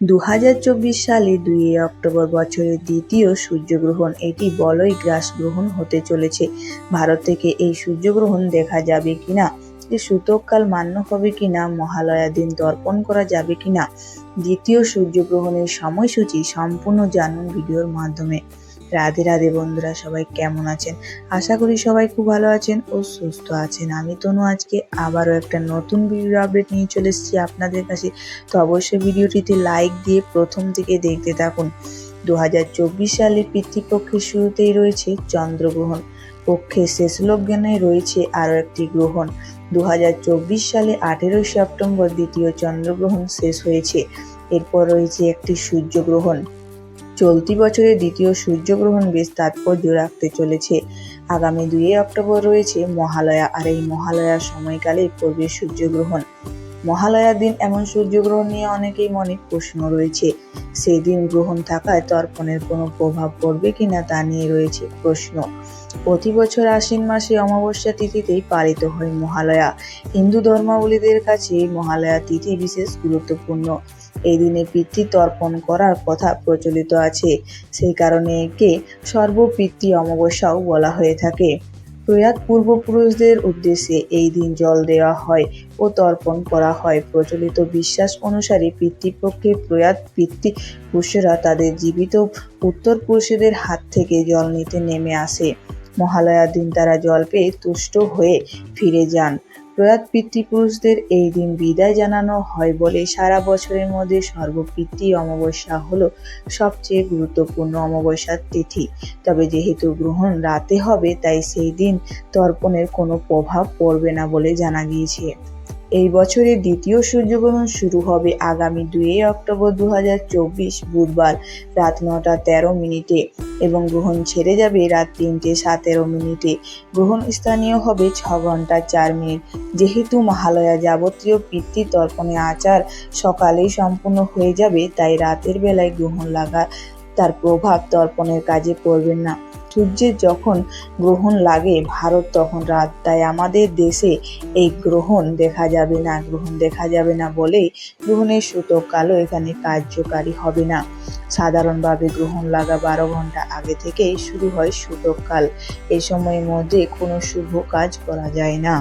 দু হাজার চব্বিশ সালে দুই অক্টোবর বছরের দ্বিতীয় সূর্যগ্রহণ, এটি বলয় গ্রাস গ্রহণ হতে চলেছে। ভারত থেকে এই সূর্যগ্রহণ দেখা যাবে কিনা যে সূতককাল মান্য হবে কিনা মহালয়া দিন দর্পণ করা যাবে কিনা, দ্বিতীয় সূর্যগ্রহণের সময়সূচি সম্পূর্ণ জানুন ভিডিওর মাধ্যমে। রাধে রাধে বন্ধুরা, সবাই কেমন আছেন? আশা করি সবাই খুব ভালো আছেন ও সুস্থ আছেন। আমি তনু, আজকে আবারও একটা নতুন ভিডিও আপডেট নিয়ে চলে এসেছি আপনাদের কাছে। তো অবশ্যই ভিডিওটিতে লাইক দিয়ে প্রথম থেকে দেখতে থাকুন। দু হাজার চব্বিশ সালে পিতৃপক্ষের শুরুতেই রয়েছে চন্দ্রগ্রহণ। পক্ষের শেষ লগ্নে রয়েছে আরও একটি গ্রহণ। দু হাজার চব্বিশ সালে আঠেরোই সেপ্টেম্বর দ্বিতীয় চন্দ্রগ্রহণ শেষ হয়েছে। এরপর রয়েছে একটি সূর্যগ্রহণ চলতি বছরের দ্বিতীয় সূর্যগ্রহণ বেশ তাৎপর্য রাখতে চলেছে। আগামী দুই অক্টোবর রয়েছে মহালয়া, আর এই মহালয়ার সময়কালে পড়বে সূর্যগ্রহণ। মহালয়ার দিন এমন সূর্যগ্রহণ নিয়ে অনেকেই মনে প্রশ্ন রয়েছে। সেই দিন গ্রহণ থাকায় তর্পণের কোনো প্রভাব পড়বে কিনা তা নিয়ে রয়েছে প্রশ্ন। প্রতি বছর আশ্বিন মাসে অমাবস্যা তিথিতেই পালিত হয় মহালয়া। হিন্দু ধর্মাবলীদের কাছে মহালয়া তিথি বিশেষ গুরুত্বপূর্ণ। এই দিনে পিতৃ তর্পণ করার কথা প্রচলিত আছে। সেই কারণে একে সর্বপিতৃ অমাবস্যাও বলা হয়ে থাকে। প্রয়াত পূর্বপুরুষদের উদ্দেশ্যে এই দিন জল দেওয়া হয় ও তর্পণ করা হয়। প্রচলিত বিশ্বাস অনুসারে পিতৃপক্ষে প্রয়াত পিতৃপুরুষরা তাদের জীবিত উত্তরপুরুষদের হাত থেকে জল নিতে নেমে আসে। মহালয়ার দিন তারা জল পেয়ে তুষ্ট হয়ে ফিরে যান। প্রয়াত পিতৃপুরুষদের এই দিন বিদায় জানানো হয় বলে সারা বছরের মধ্যে সর্বপিতৃ অমাবস্যা হলো সবচেয়ে গুরুত্বপূর্ণ অমাবস্যার তিথি। তবে যেহেতু গ্রহণ রাতে হবে, তাই সেই দিন তর্পণের কোনো প্রভাব পড়বে না বলে জানা গিয়েছে। এই বছরের দ্বিতীয় সূর্যগ্রহণ শুরু হবে আগামী দুই অক্টোবর দু হাজার চব্বিশ বুধবার রাত নটা তেরো মিনিটে। এবং গ্রহণ ছেড়ে যাবে রাত তিনটে সতেরো মিনিটে। গ্রহণ স্থানীয় হবে ছ ঘণ্টা চার মিনিট। যেহেতু মহালয়া যাবতীয় পিতৃ তর্পণে আচার সকালেই সম্পূর্ণ হয়ে যাবে, তাই রাতের বেলায় গ্রহণ লাগা তার প্রভাব তর্পণের কাজে পড়বেন না। সূর্যের যখন গ্রহণ লাগে, ভারত তখন রাত। তাই আমাদের দেশে এই গ্রহণ দেখা যাবে না, গ্রহণ দেখা যাবে না বলেই গ্রহণের সূতক কালও এখানে কার্যকারী হবে না। সাধারণভাবে গ্রহণ লাগা বারো ঘণ্টা আগে থেকেই শুরু হয় সূতক কাল এ সময়ের মধ্যে কোনো শুভ কাজ করা যায় না।